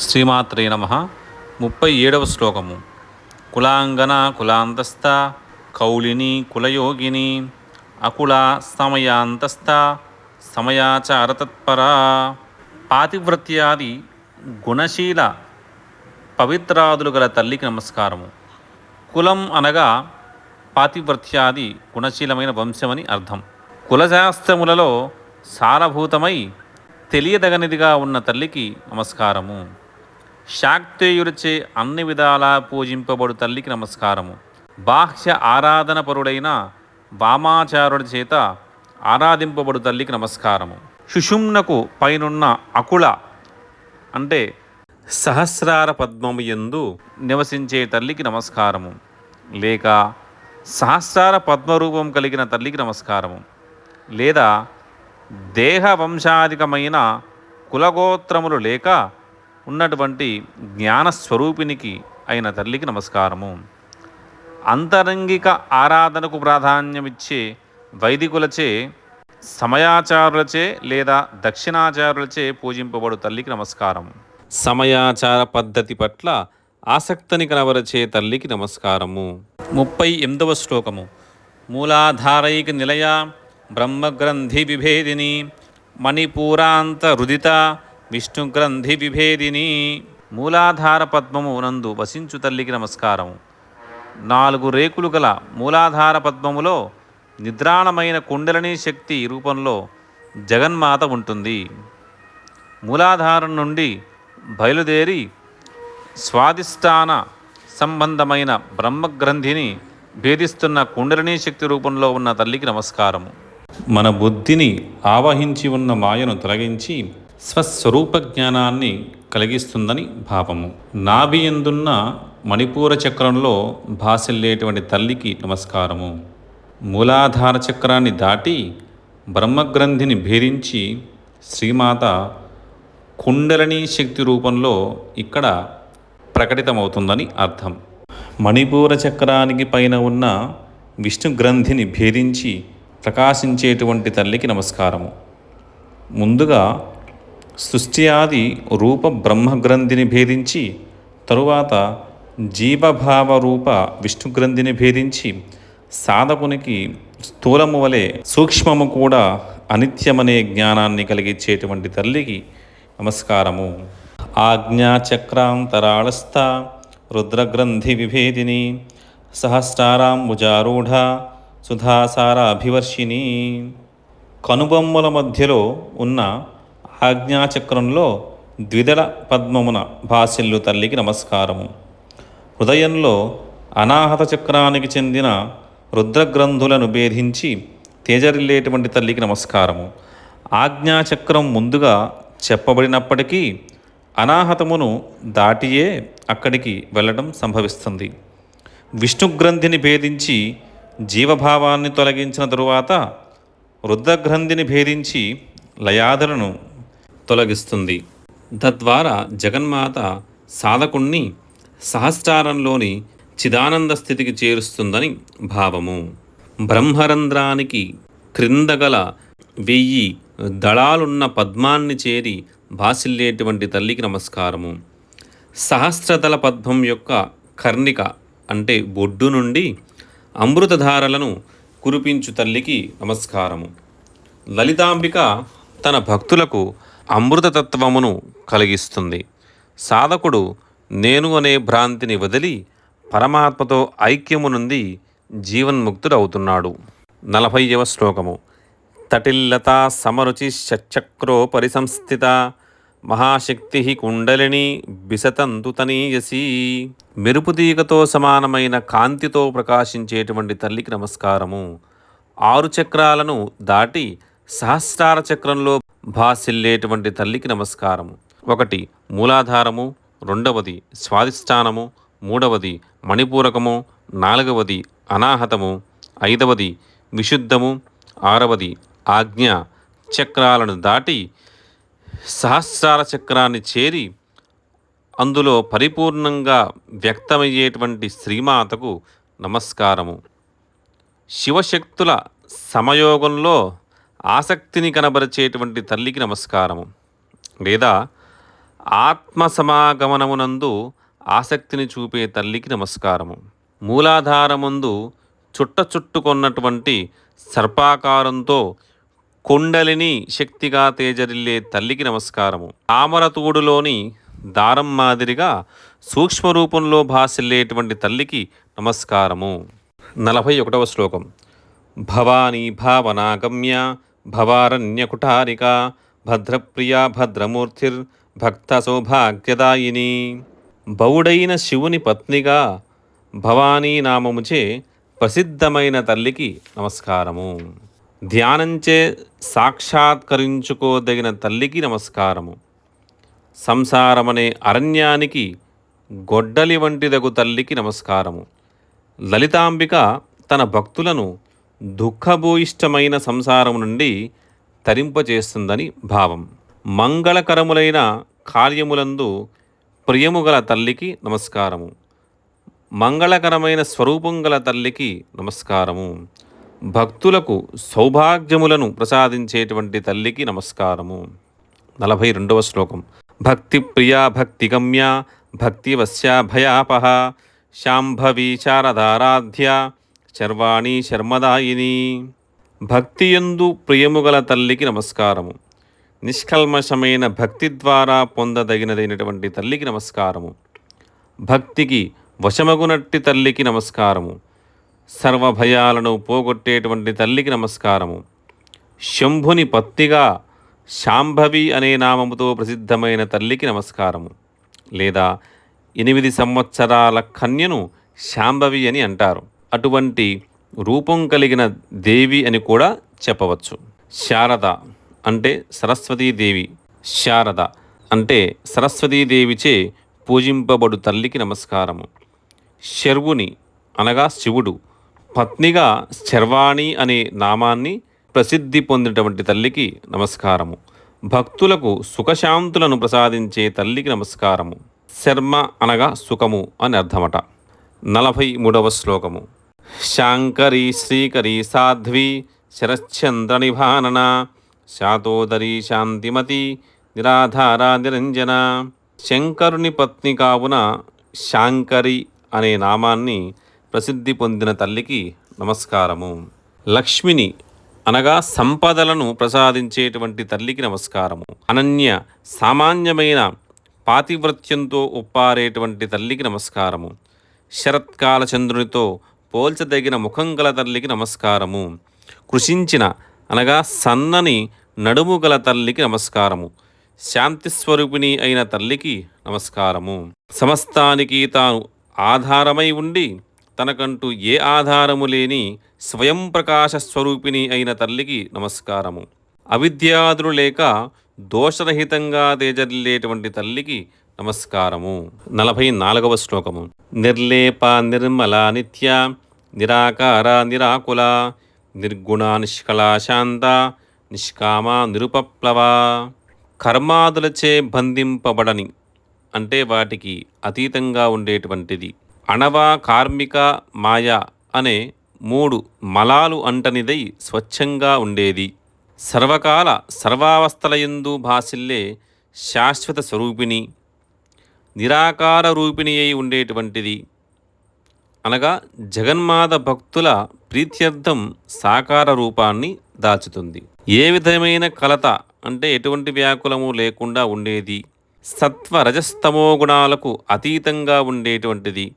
శ్రీమాత్రే నమ. ముప్పై ఏడవ శ్లోకము. కులాంగన కులాంతస్థ కౌలిని కులయోగిని అకుల సమయాంతస్థ సమయాచారతత్పరా. పాతివ్రత్యాది గుణశీల పవిత్రాదులు గల తల్లికి నమస్కారము. కులం అనగా పాతివ్రత్యాది గుణశీలమైన వంశమని అర్థం. కులశాస్త్రములలో సారభూతమై తెలియదగనిదిగా ఉన్న తల్లికి నమస్కారము. శాక్తేయుడిచే అన్ని విధాలా పూజింపబడు తల్లికి నమస్కారము. బాహ్య ఆరాధన పరుడైన వామాచారుడి చేత ఆరాధింపబడు తల్లికి నమస్కారము. సుషుమ్నకు పైనున్న అకుల అంటే సహస్రార పద్మము యందు నివసించే తల్లికి నమస్కారము. లేక సహస్రార పద్మరూపం కలిగిన తల్లికి నమస్కారము. లేదా దేహ వంశాధికమైన కులగోత్రములు లేక ఉన్నటువంటి జ్ఞానస్వరూపినికి అయిన తల్లికి నమస్కారము. అంతరంగిక ఆరాధనకు ప్రాధాన్యమిచ్చే వైదికులచే సమయాచారులచే లేదా దక్షిణాచారులచే పూజింపబడు తల్లికి నమస్కారం. సమయాచార పద్ధతి పట్ల ఆసక్తిని కనబరచే తల్లికి నమస్కారము. ముప్పై ఎనిమిదవ శ్లోకము. మూలాధారైక నిలయ బ్రహ్మగ్రంథి విభేదిని మణిపూరాంత రుదిత విష్ణుగ్రంథి విభేదిని మూలాధార పద్మము నందు వసించు తల్లికి నమస్కారము. నాలుగు రేకులు గల మూలాధార పద్మములో నిద్రాణమైన కుండలిని శక్తి రూపంలో జగన్మాత ఉంటుంది. మూలాధారం నుండి బయలుదేరి స్వాదిష్టాన సంబంధమైన బ్రహ్మగ్రంథిని భేదిస్తున్న కుండలిని శక్తి రూపంలో ఉన్న తల్లికి నమస్కారము. మన బుద్ధిని ఆవహించి ఉన్న మాయను తొలగించి స్వస్వరూప జ్ఞానాన్ని కలిగిస్తుందని భావము. నాభి ఎందున్న మణిపూర చక్రంలో భాసిల్లేటువంటి తల్లికి నమస్కారము. మూలాధార చక్రాన్ని దాటి బ్రహ్మగ్రంథిని భేదించి శ్రీమాత కుండలిని శక్తి రూపంలో ఇక్కడ ప్రకటితమవుతుందని అర్థం. మణిపూర చక్రానికి పైన ఉన్న విష్ణు గ్రంథిని భేదించి ప్రకాశించేటువంటి తల్లికి నమస్కారము. ముందుగా సృష్టి ఆది రూప బ్రహ్మగ్రంథిని భేదించి తరువాత జీవభావ రూప విష్ణుగ్రంథిని భేదించి సాధకునికి స్థూలము వలె సూక్ష్మము కూడా అనిత్యమనే జ్ఞానాన్ని కలిగించేటువంటి తల్లికి నమస్కారము. ఆజ్ఞాచక్రాంతరాళస్థ రుద్రగ్రంథి విభేదిని సహస్రారాంబుజారూఢ సుధాసారాభివర్షిణి. కనుబొమ్మల మధ్యలో ఉన్న ఆజ్ఞాచక్రంలో ద్విదళ పద్మమున భాసిల్లు తల్లికి నమస్కారము. హృదయంలో అనాహత చక్రానికి చెందిన రుద్రగ్రంథులను భేధించి తేజరిల్లేటువంటి తల్లికి నమస్కారము. ఆజ్ఞాచక్రం ముందుగా చెప్పబడినప్పటికీ అనాహతమును దాటియే అక్కడికి వెళ్ళడం సంభవిస్తుంది. విష్ణుగ్రంథిని భేదించి జీవభావాన్ని తొలగించిన తరువాత రుద్రగ్రంథిని భేదించి లయాదులను తొలగిస్తుంది. తద్వారా జగన్మాత సాధకుణ్ణి సహస్రారంలోని చిదానంద స్థితికి చేరుస్తుందని భావము. బ్రహ్మరంధ్రానికి క్రిందగల వెయ్యి దళాలున్న పద్మాన్ని చేరి భాసిల్లేటువంటి తల్లికి నమస్కారము. సహస్రదళ పద్మం యొక్క కర్ణిక అంటే బొడ్డు నుండి అమృతధారలను కురిపించు తల్లికి నమస్కారము. లలితాంబిక తన భక్తులకు అమృతతత్వమును కలిగిస్తుంది. సాధకుడు నేను అనే భ్రాంతిని వదిలి పరమాత్మతో ఐక్యము నుండి జీవన్ముక్తుడవుతున్నాడు. నలభైవ శ్లోకము. తటిల్లతా సమరుచి షట్చక్రో పరిసంస్థిత మహాశక్తి కుండలిని బిసతంతుతనీయసి మెరుపుతీగతో సమానమైన కాంతితో ప్రకాశించేటువంటి తల్లికి నమస్కారము. ఆరు చక్రాలను దాటి సహస్రార చక్రంలో భాసిల్లేటువంటి తల్లికి నమస్కారము. ఒకటి మూలాధారము రెండవది స్వాధిష్టానము మూడవది మణిపూరకము నాలుగవది అనాహతము ఐదవది విశుద్ధము ఆరవది ఆజ్ఞ చక్రాలను దాటి సహస్రార చక్రాన్ని చేరి అందులో పరిపూర్ణంగా వ్యక్తమయ్యేటువంటి శ్రీమాతకు నమస్కారము. శివశక్తుల సమయోగంలో ఆసక్తిని కనబరిచేటువంటి తల్లికి నమస్కారము. లేదా ఆత్మ సమాగమనమునందు ఆసక్తిని చూపే తల్లికి నమస్కారము. మూలాధారముందు చుట్ట చుట్టుకొన్నటువంటి సర్పాకారంతో కుండలిని శక్తిగా తేజరిల్లే తల్లికి నమస్కారము. తామరతూడులోని దారం మాదిరిగా సూక్ష్మ రూపంలో భాసిల్లేటువంటి తల్లికి నమస్కారము. నలభై ఒకటవ శ్లోకం. భవానీ భావనాగమ్య భవారణ్యకుటారికా భద్రప్రియా భద్రమూర్తిర్ భక్త సౌభాగ్యదాయిని బౌడైన శివుని పత్నిగా భవానీ నామముచే ప్రసిద్ధమైన తల్లికి నమస్కారము. ధ్యానంచే సాక్షాత్కరించుకోదగిన తల్లికి నమస్కారము. సంసారమనే అరణ్యానికి గొడ్డలి వంటిదగు తల్లికి నమస్కారము. లలితాంబిక తన భక్తులను దుఃఖభూయిష్టమైన సంసారం నుండి తరింపచేస్తుందని భావం. మంగళకరములైన కార్యములందు ప్రియము గల తల్లికి నమస్కారము. మంగళకరమైన స్వరూపం గల తల్లికి నమస్కారము. భక్తులకు సౌభాగ్యములను ప్రసాదించేటువంటి తల్లికి నమస్కారము. నలభై రెండవ శ్లోకం. భక్తి ప్రియా భక్తి గమ్య భక్తి భయాపహ శారదారాధ్య శర్వాణి శర్మదాయిని. భక్తియందు ప్రియముగల తల్లికి నమస్కారము. నిష్కల్మషమైన భక్తి ద్వారా పొందదగినదైనటువంటి తల్లికి నమస్కారము. భక్తికి వశమగునట్టి తల్లికి నమస్కారము. సర్వభయాలను పోగొట్టేటువంటి తల్లికి నమస్కారము. శంభుని పత్తిగా శాంభవి అనే నామముతో ప్రసిద్ధమైన తల్లికి నమస్కారము. లేదా ఎనిమిది సంవత్సరాల కన్యను శాంభవి అని అంటారు. అటువంటి రూపం కలిగిన దేవి అని కూడా చెప్పవచ్చు. శారద అంటే సరస్వతీదేవి శారద అంటే సరస్వతీదేవిచే పూజింపబడు తల్లికి నమస్కారము. శర్వుని అనగా శివుడు. పత్నిగా శర్వాణి అనే నామాన్ని ప్రసిద్ధి పొందినటువంటి తల్లికి నమస్కారము. భక్తులకు సుఖశాంతులను ప్రసాదించే తల్లికి నమస్కారము. శర్మ అనగా సుఖము అని అర్థమట. నలభై మూడవ శ్లోకము. శాంకరీ శ్రీకరీ సాధ్వి శరశ్చంద్ర నిభానన శాతోదరి శాంతిమతి నిరాధారా నిరంజన. శంకరుని పత్ని కావున శాంకరి అనే నామాన్ని ప్రసిద్ధి పొందిన తల్లికి నమస్కారము. లక్ష్మిని అనగా సంపదలను ప్రసాదించేటువంటి తల్లికి నమస్కారము. అనన్య సామాన్యమైన పాతివ్రత్యంతో ఉప్పారేటువంటి తల్లికి నమస్కారము. శరత్కాల చంద్రునితో పోల్చదగిన ముఖం గల తల్లికి నమస్కారము. కృషించిన అనగా సన్నని నడుము గల తల్లికి నమస్కారము. శాంతి స్వరూపిణి అయిన తల్లికి నమస్కారము. సమస్తానికి తాను ఆధారమై ఉండి తనకంటూ ఏ ఆధారము లేని స్వయం ప్రకాశ స్వరూపిణి అయిన తల్లికి నమస్కారము. అవిద్యాదులు లేక దోషరహితంగా తేజల్లేటువంటి తల్లికి నమస్కారము. నలభై నాలుగవ శ్లోకము. నిర్లేప నిర్మల నిత్య నిరాకార నిరాకుల నిర్గుణ నిష్కళ శాంత నిష్కామ నిరుపప్లవ. కర్మాదులచే బంధింపబడని అంటే వాటికి అతీతంగా ఉండేటువంటిది. అణవ కార్మిక మాయ అనే మూడు మలాలు అంటనిదై స్వచ్ఛంగా ఉండేది. సర్వకాల సర్వావస్థలయందు భాసిల్లే శాశ్వత స్వరూపిణి నిరాకార రూపిణి అయి ఉండేటువంటిది. అనగా జగన్మాత భక్తుల ప్రీత్యర్థం సాకార రూపాన్ని దాచుతుంది. ఏ విధమైన కలత అంటే ఎటువంటి వ్యాకులము లేకుండా ఉండేది. సత్వ రజస్తమో గుణాలకు అతీతంగా ఉండేటువంటిది.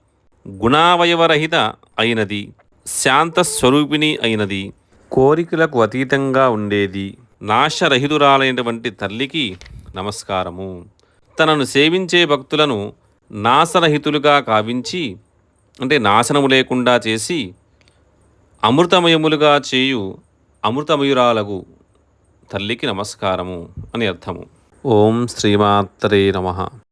గుణావయవరహిత అయినది. శాంత స్వరూపిణి అయినది. కోరికలకు అతీతంగా ఉండేది. నాశరహితురాలైనటువంటి తల్లికి నమస్కారము. తనను సేవించే భక్తులను నాశరహితులుగా కావించి అంటే నాశనము లేకుండా చేసి అమృతమయములుగా చేయు అమృతమయురాలగు తల్లికి నమస్కారము అని అర్థము. ఓం శ్రీమాత్రే నమః.